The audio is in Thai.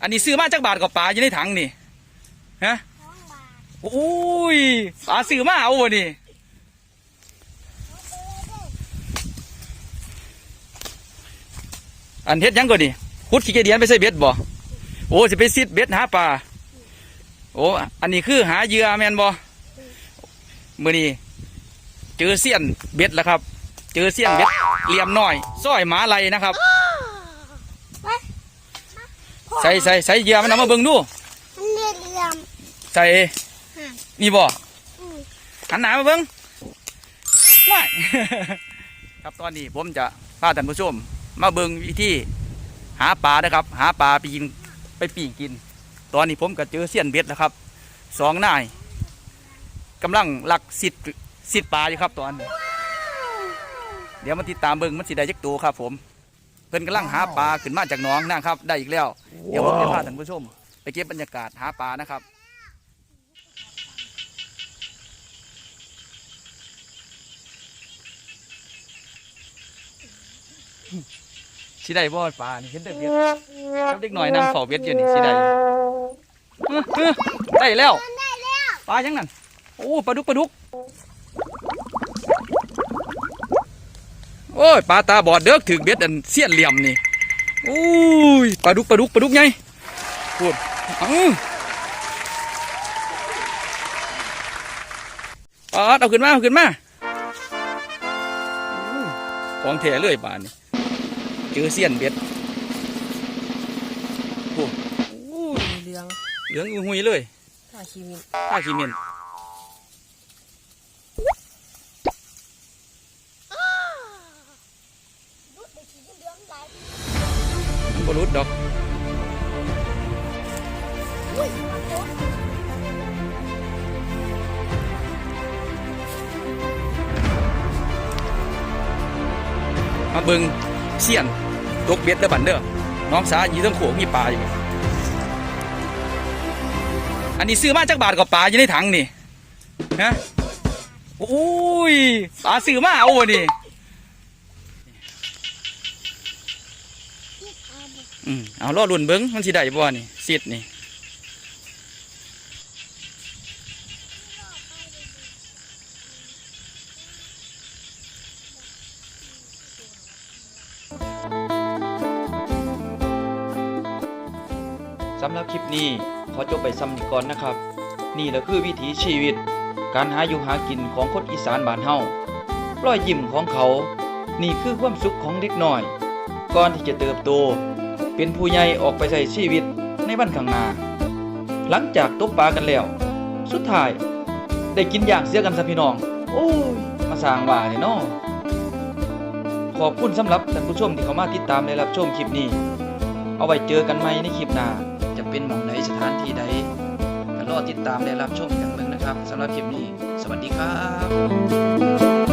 อันนี้ซื้อมาจากบาทกับปลาอยู่ในถังนี่ฮะท้องบาทโอ้ยปลาซื้อมาเอาวะนี่อันเฮ็ดหยังก่อนนี่ขุดขี้เกียจเดียนไปใส่เบ็ดบ่โอ้จะไปซิดเบ็ดหาปลาโอ้อันนี้คือหาเหยื่อแมนบ่มื้อนี้เจอเสี้ยนเบ็ดแล้วครับ เจอเสี้ยนเบ็ดเหลี่ยมน้อยซ้อยหมาไหลนะครับ ใส่ใส่ใส่เหยื่อมันเอามาเบิ่งดูมันเรียเหลี่ยมใส่ฮะนี่บ่อืมหันหน้ามาเบิ่งว้ายครับตอนนี้ผมจะพาท่านผู้ชมมาเบิ่งวิธีหาปลานะครับ หาปลาไปกินไปปีกกิน ตอนนี้ผมก็เจอเสี้ยนเบ็ดแล้วครับสองนายกำลังลักสิดสิดปลาอยู่ครับตอนนี้เดี๋ยวมาติดตามเบิ่งมันสิได้จักตัวครับผม เพิ่นกำลังหาปลาขึ้นมาจากหนองนะครับ ได้อีกแล้ว เดี๋ยวผมจะพาท่านผู้ชม ไปเก็บบรรยากาศหาปลานะครับสิได้บ่ปลานี่เห็นแต่เบ็ดกับเด็กหน่อยนั่งเฝ้าเบ็ดอยู่นี่สิได้อื้ออื้อได้แล้วได้แล้วปลายังนั่นโอ้ปลาดุกปลาดุกโอ้ยปลาตาบอดเด้อถึกเบ็ดอันเสี้ยนเหลี่ยมนี่โอ้ยปลาดุกปลาดุกปลาดุกไงพูดเอ้าปลาเอาขึ้นมาเอาขึ้นมาโอ้ของแท้เลยปลานี่เจอเสี้ยนเบ็ดโอ้อู้เหลืองเหลืองอุ้ยหุยเลยถ้าชีวิตข้าขี้เหม็น รุดดอกมาเบิงเสียนตกเบ็ดเด้อบันเด้อน้องสายีทั้งโขงมีปลาอยู่อันนี้ซื้อมาจากบาทกับปลาอยู่ในถังนี่ฮะโอ้ยปลาซื้อมาเอาวะนี่ อืมเอาล่อลุ่นเบิงมันสิได้บ่นี่สิดนี่สำหรับคลิปนี้ขอจบไปซ้ำนี้ก่อนนะครับ นี่แหละคือวิถีชีวิต การหาอยู่หากินของคนอีสานบ้านเฮารอยยิ้มของเขา นี่คือความสุขของเด็กน้อย ก่อนที่จะเติบโต เป็นผู้ใหญ่ออกไปใช้ชีวิตในบ้านข้างหน้า หลังจากตบปลากันแล้ว สุดท้าย ได้กินอย่างเสียกันซะพี่น้อง โอ้ย มาสร้างว่าเนี่ยเนาะขอบคุณสำหรับท่านผู้ชมที่เข้ามาติดตามและรับชมคลิปนี้ เอาไว้เจอกันใหม่ในคลิปหน้า จะเป็นหม่องใดสถานที่ใดก็รอติดตามและรับชมกันเมืองนะครับสำหรับคลิปนี้ สวัสดีครับ